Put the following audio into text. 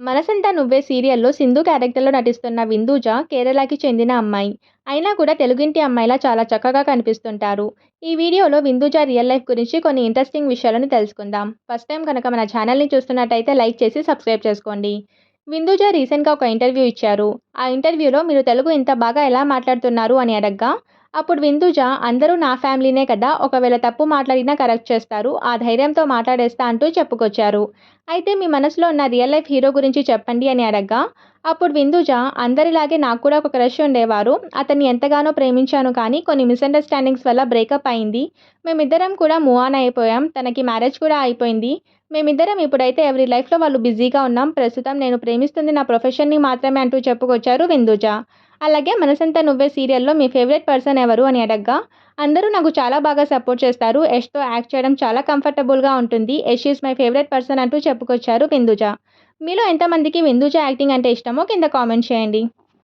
మనసంతా నువ్వే సీరియల్లో సింధు క్యారెక్టర్లో నటిస్తున్న విందూజ కేరళకి చెందిన అమ్మాయి. అయినా కూడా తెలుగింటి అమ్మాయిలా చాలా చక్కగా కనిపిస్తుంటారు. ఈ వీడియోలో విందూజ రియల్ లైఫ్ గురించి కొన్ని ఇంట్రెస్టింగ్ విషయాలను తెలుసుకుందాం. ఫస్ట్ టైం కనుక మన ఛానల్ని చూస్తున్నట్టయితే లైక్ చేసి సబ్స్క్రైబ్ చేసుకోండి. విందూజ రీసెంట్గా ఒక ఇంటర్వ్యూ ఇచ్చారు. ఆ ఇంటర్వ్యూలో మీరు తెలుగు ఇంత బాగా ఎలా మాట్లాడుతున్నారు అని అడగ్గా అప్పుడు విందూజ అందరూ నా ఫ్యామిలీనే కదా ఒకవేళ తప్పు మాట్లాడినా కరెక్ట్ చేస్తారు ఆ ధైర్యంతో మాట్లాడేస్తా అంటూ చెప్పుకొచ్చారు. అయితే మీ మనసులో ఉన్న రియల్ లైఫ్ హీరో గురించి చెప్పండి అని అడగ్గా. అప్పుడు విందూజ అందరిలాగే నాకు కూడా ఒక క్రష్ ఉండేవారు అతన్ని ఎంతగానో ప్రేమించాను కానీ కొన్ని మిస్అండర్స్టాండింగ్స్ వల్ల బ్రేకప్ అయింది. మేమిద్దరం కూడా మూవ్ ఆన్ అయిపోయాం తనకి మ్యారేజ్ కూడా అయిపోయింది. మేమిద్దరం ఇప్పుడైతే ఎవరి లైఫ్లో వాళ్ళు బిజీగా ఉన్నాం ప్రస్తుతం నేను ప్రేమిస్తుంది నా ప్రొఫెషన్ని మాత్రమే అంటూ చెప్పుకొచ్చారు విందూజ. అలాగే మనసంతా నువ్వే సీరియల్లో మీ ఫేవరెట్ పర్సన్ ఎవరు అని అడగ్గా అందరూ నాకు చాలా బాగా సపోర్ట్ చేస్తారు యష్తో యాక్ట్ చేయడం చాలా కంఫర్టబుల్గా ఉంటుంది Yash is my favourite person అంటూ చెప్పుకొచ్చారు విందుజ. మీలో ఎంతమందికి విందుజ యాక్టింగ్ అంటే ఇష్టమో కింద కామెంట్ చేయండి.